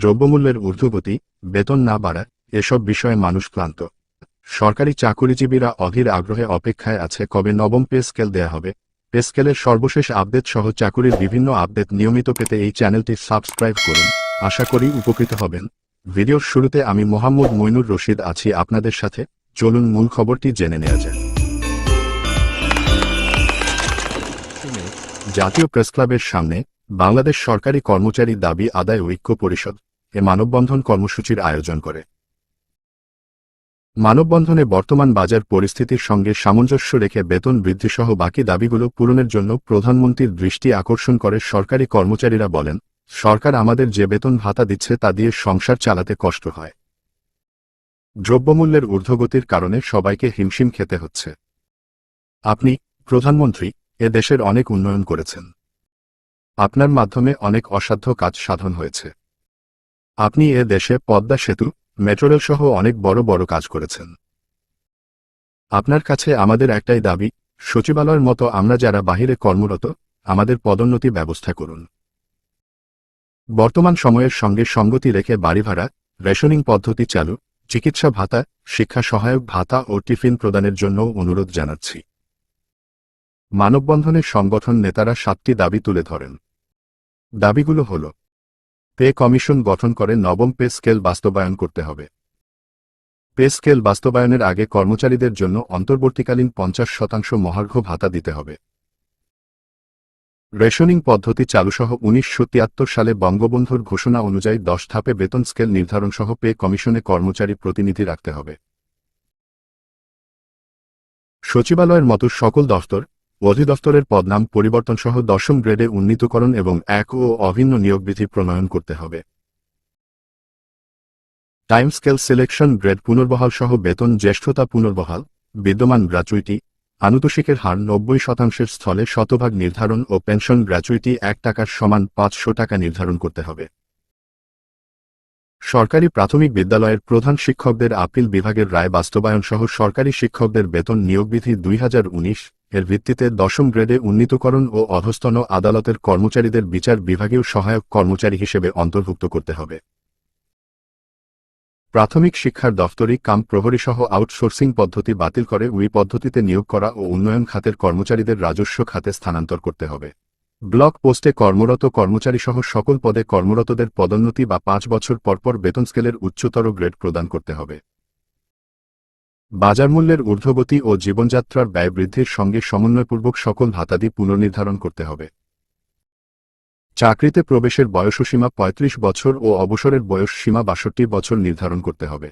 দ্রব্যমূল্যের ঊর্ধ্বগতি, বেতন না বাড়া, এসব বিষয়ে মানুষ ক্লান্ত। সরকারি চাকুরিজীবীরা অধীর আগ্রহে অপেক্ষায় আছে কবে নবম পে স্কেল দেয়া হবে। পে স্কেলের সর্বশেষ আপডেট সহ চাকুরির বিভিন্ন আপডেট নিয়মিত পেতে এই চ্যানেলটি সাবস্ক্রাইব করুন। আশা করি উপকৃত হবেন। ভিডিওর শুরুতে আমি মোহাম্মদ মইনুর রশিদ আছি আপনাদের সাথে। চলুন মূল খবরটি জেনে নেওয়া যায় জাতীয় প্রেসক্লাবের সামনে বাংলাদেশ সরকারি কর্মচারী দাবি আদায় ঐক্য পরিষদ এ মানববন্ধন কর্মসূচির আয়োজন করে। মানববন্ধনে বর্তমান বাজার পরিস্থিতির সঙ্গে সামঞ্জস্য রেখে বেতন বৃদ্ধিসহ বাকি দাবিগুলো পূরণের জন্য প্রধানমন্ত্রীর দৃষ্টি আকর্ষণ করে সরকারি কর্মচারীরা বলেন, সরকার আমাদের যে বেতন ভাতা দিচ্ছে তা দিয়ে সংসার চালাতে কষ্ট হয়। দ্রব্যমূল্যের ঊর্ধ্বগতির কারণে সবাইকে হিমশিম খেতে হচ্ছে। আপনি, প্রধানমন্ত্রী, এ দেশের অনেক উন্নয়ন করেছেন। আপনার মাধ্যমে অনেক অসাধ্য কাজ সাধন হয়েছে। আপনি এ দেশে পদ্মা সেতু মেট্রোরেল সহ অনেক বড় বড় কাজ করেছেন। আপনার কাছে আমাদের একটাই দাবি, সচিবালয়ের মতো আমরা যারা বাহিরে কর্মরত, আমাদের পদোন্নতি ব্যবস্থা করুন। বর্তমান সময়ের সঙ্গে সঙ্গতি রেখে বাড়ি ভাড়া, রেশনিং পদ্ধতি চালু, চিকিৎসা ভাতা, শিক্ষা সহায়ক ভাতা ও টিফিন প্রদানের জন্য অনুরোধ জানাচ্ছি। মানববন্ধনের সংগঠন নেতারা সাতটি দাবি তুলে ধরেন। দাবিগুলো হল, পে কমিশন গঠন করে নবম পে স্কেল বাস্তবায়ন করতে হবে। পে স্কেল বাস্তবায়নের আগে কর্মচারীদের জন্য অন্তর্বর্তীকালীন পঞ্চাশ শতাংশ মহার্ঘ ভাতা দিতে হবে। রেশনিং পদ্ধতি চালুসহ উনিশশো তিয়াত্তর সালে বঙ্গবন্ধুর ঘোষণা অনুযায়ী দশ ধাপে বেতন স্কেল নির্ধারণ সহ পে কমিশনে কর্মচারী প্রতিনিধি রাখতে হবে। সচিবালয়ের মতো সকল দফতর অধিদপ্তরের পদনাম পরিবর্তন সহ দশম গ্রেডে উন্নীতকরণ এবং এক ও অভিন্ন নিয়োগবিধি প্রণয়ন করতে হবে। টাইম স্কেল সিলেকশন গ্রেড পুনর্বহাল সহ বেতন জ্যেষ্ঠতা পুনর্বহাল, বিদ্যমান গ্র্যাচুইটি, আনুতোষিকের হার নব্বই শতাংশের স্থলে শতভাগ নির্ধারণ ও পেনশন গ্র্যাচুইটি এক টাকার সমান পাঁচশো টাকা নির্ধারণ করতে হবে। সরকারি প্রাথমিক বিদ্যালয়ের প্রধান শিক্ষকদের আপিল বিভাগের রায় বাস্তবায়ন সহ সরকারি শিক্ষকদের বেতন নিয়োগবিধি দুই হাজার উনিশ এর ভিত্তিতে দশম গ্রেডে উন্নীতকরণ ও অধস্তন আদালতের কর্মচারীদের বিচার বিভাগীয় সহায়ক কর্মচারী হিসেবে অন্তর্ভুক্ত করতে হবে। প্রাথমিক শিক্ষার দফতরি কাম প্রহরী সহ আউটসোর্সিং পদ্ধতি বাতিল করে উই পদ্ধতিতে নিয়োগ করা ও উন্নয়ন খাতের কর্মচারীদের রাজস্ব খাতে স্থানান্তর করতে হবে। ব্লক পোস্টে কর্মরত কর্মচারী সহ সকল পদে কর্মরতদের পদোন্নতি বা পাঁচ বছর পরপর বেতন স্কেলের উচ্চতর গ্রেড প্রদান করতে হবে। বাজার মূল্যের ঊর্ধ্বগতি ও জীবনযাত্রার ব্যয় বৃদ্ধির সঙ্গে সমন্বয়পূর্বক সকল ভাতাদি পুনর্নির্ধারণ করতে হবে। চাকরিতে প্রবেশের বয়সসীমা ৩৫ বছর ও অবসরের বয়স সীমা বাষট্টি বছর নির্ধারণ করতে হবে।